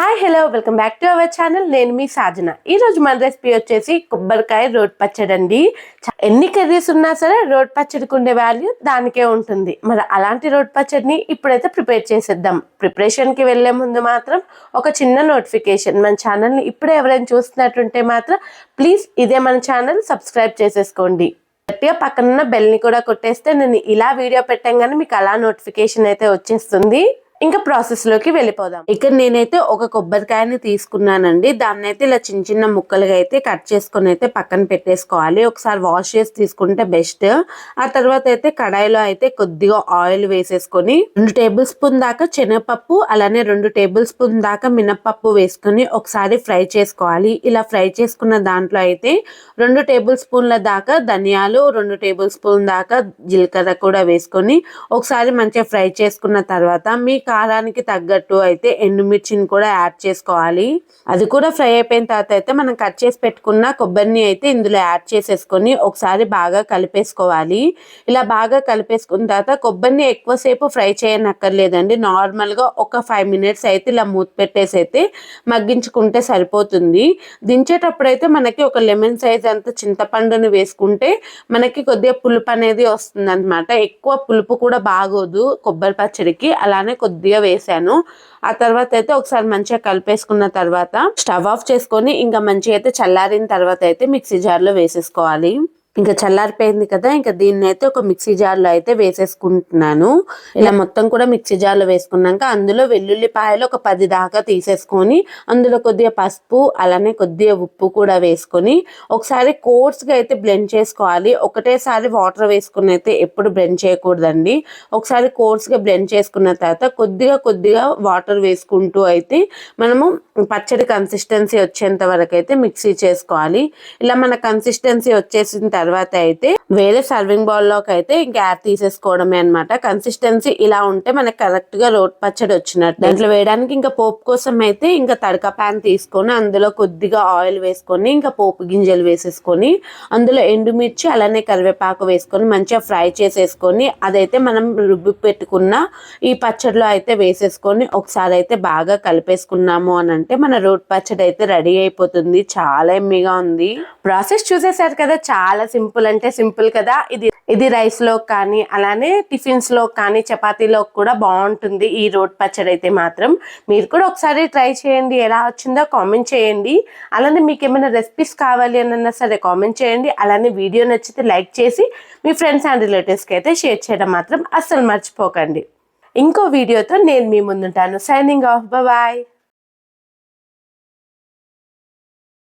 Hi hello welcome back to our channel నేను మీ సాజన. ఈరోజు మన రెసిపీ వచ్చేసి కొబ్బరికాయ రోడ్ పచ్చడి అండి. ఎన్ని కర్రీస్ ఉన్నా సరే రోడ్ పచ్చడికి ఉండే వాల్యూ దానికే ఉంటుంది. మరి అలాంటి రోడ్ పచ్చడిని ఇప్పుడైతే ప్రిపేర్ చేసేద్దాం. ప్రిపరేషన్కి వెళ్ళే ముందు మాత్రం ఒక చిన్న నోటిఫికేషన్ మన ఛానల్ని ఇప్పుడే ఎవరైనా చూస్తున్నట్టుంటే మాత్రం ప్లీజ్ ఇదే మన ఛానల్ సబ్స్క్రైబ్ చేసేసుకోండి. గట్టిగా పక్కనున్న బెల్ని కూడా కొట్టేస్తే నేను ఇలా వీడియో పెట్టంగానే మీకు అలా నోటిఫికేషన్ అయితే వచ్చేస్తుంది. ఇంకా ప్రాసెస్లోకి వెళ్ళిపోదాం. ఇక్కడ నేనైతే ఒక కొబ్బరికాయని తీసుకున్నానండి. దాన్ని అయితే ఇలా చిన్న చిన్న ముక్కలుగా అయితే కట్ చేసుకొని అయితే పక్కన పెట్టేసుకోవాలి. ఒకసారి వాష్ చేసి తీసుకుంటే బెస్ట్ ఆ తర్వాత అయితే కడాయిలో అయితే కొద్దిగా ఆయిల్ వేసేసుకొని రెండు టేబుల్ స్పూన్ దాకా శనగపప్పు అలానే రెండు టేబుల్ స్పూన్ దాకా మినప్పప్పు వేసుకొని ఒకసారి ఫ్రై చేసుకోవాలి. ఇలా ఫ్రై చేసుకున్న దాంట్లో అయితే రెండు టేబుల్ స్పూన్ల దాకా ధనియాలు రెండు టేబుల్ స్పూన్ దాకా జీలకర్ర కూడా వేసుకొని ఒకసారి మంచిగా ఫ్రై చేసుకున్న తర్వాత మీకు కారానికి తగ్గట్టు అయితే ఎండుమిర్చిని కూడా యాడ్ చేసుకోవాలి. అది కూడా ఫ్రై అయిపోయిన తర్వాత అయితే మనం కట్ చేసి పెట్టుకున్న కొబ్బరిని అయితే ఇందులో యాడ్ చేసేసుకొని ఒకసారి బాగా కలిపేసుకోవాలి. ఇలా బాగా కలిపేసుకున్న తర్వాత కొబ్బరిని ఎక్కువసేపు ఫ్రై చేయనక్కర్లేదండి. నార్మల్గా ఒక ఫైవ్ మినిట్స్ అయితే ఇలా మూత పెట్టేసి అయితే మగ్గించుకుంటే సరిపోతుంది. దించేటప్పుడు అయితే మనకి ఒక లెమన్ సైజ్ అంత చింతపండును వేసుకుంటే మనకి కొద్దిగా పులుపు అనేది వస్తుంది అనమాట ఎక్కువ పులుపు కూడా బాగోదు కొబ్బరి పచ్చడికి. అలానే కొద్దిగా వేసాను. ఆ తర్వాత అయితే ఒకసారి మంచిగా కలిపేసుకున్న తర్వాత స్టవ్ ఆఫ్ చేసుకొని ఇంకా మంచిగా అయితే చల్లారిన తర్వాత అయితే మిక్సీ జార్లో వేసేసుకోవాలి. ఇంకా చల్లారిపోయింది కదా ఇంకా దీన్ని అయితే ఒక మిక్సీ జార్లో అయితే వేసేసుకుంటున్నాను. ఇలా మొత్తం కూడా మిక్సీ జార్లో వేసుకున్నాక అందులో వెల్లుల్లిపాయలు ఒక పది దాకా తీసేసుకొని అందులో కొద్దిగా పసుపు అలానే కొద్దిగా ఉప్పు కూడా వేసుకొని ఒకసారి కోర్స్గా అయితే బ్లెండ్ చేసుకోవాలి. ఒకటేసారి వాటర్ వేసుకుని అయితే ఎప్పుడు బ్లెండ్ చేయకూడదండి. ఒకసారి కోర్స్గా బ్లెండ్ చేసుకున్న తర్వాత కొద్దిగా కొద్దిగా వాటర్ వేసుకుంటూ అయితే మనము పచ్చడి కన్సిస్టెన్సీ వచ్చేంత వరకు అయితే మిక్సీ చేసుకోవాలి. ఇలా మన కన్సిస్టెన్సీ వచ్చేసిన తర్వాత అయితే వేరే సర్వింగ్ బౌల్లోకి అయితే ఇంకా యాడ్ తీసేసుకోవడమే అనమాట కన్సిస్టెన్సీ ఇలా ఉంటే మనకి కరెక్ట్గా రోట్ పచ్చడి వచ్చినట్టు. దాంట్లో వేయడానికి ఇంకా పోపు కోసం అయితే ఇంకా తడక ప్యాన్ తీసుకొని అందులో కొద్దిగా ఆయిల్ వేసుకొని ఇంకా పోపు గింజలు వేసేసుకొని అందులో ఎండుమిర్చి అలానే కరివేపాకు వేసుకొని మంచిగా ఫ్రై చేసేసుకొని అదైతే మనం రుబ్బి పెట్టుకున్న ఈ పచ్చడిలో అయితే వేసేసుకొని ఒకసారి అయితే బాగా కలిపేసుకున్నాము అని అంటే మన రోట్ పచ్చడి అయితే రెడీ అయిపోతుంది. చాలా ఎమ్మిగా ఉంది. ప్రాసెస్ చూసేసారు కదా చాలా సింపుల్ అంటే సింపుల్ కదా. ఇది ఇది రైస్లో కానీ అలానే టిఫిన్స్లో కానీ చపాతీలో కూడా బాగుంటుంది ఈ రోడ్ పచ్చడి అయితే మాత్రం. మీరు కూడా ఒకసారి ట్రై చేయండి ఎలా వచ్చిందో కామెంట్ చేయండి. అలానే మీకు ఏమైనా రెసిపీస్ కావాలి అనన్నా అన్నా సరే కామెంట్ చేయండి. అలానే వీడియో నచ్చితే లైక్ చేసి మీ ఫ్రెండ్స్ అండ్ రిలేటివ్స్కి అయితే షేర్ చేయడం మాత్రం అస్సలు మర్చిపోకండి. ఇంకో వీడియోతో నేను మీ ముందుంటాను. Signing off bye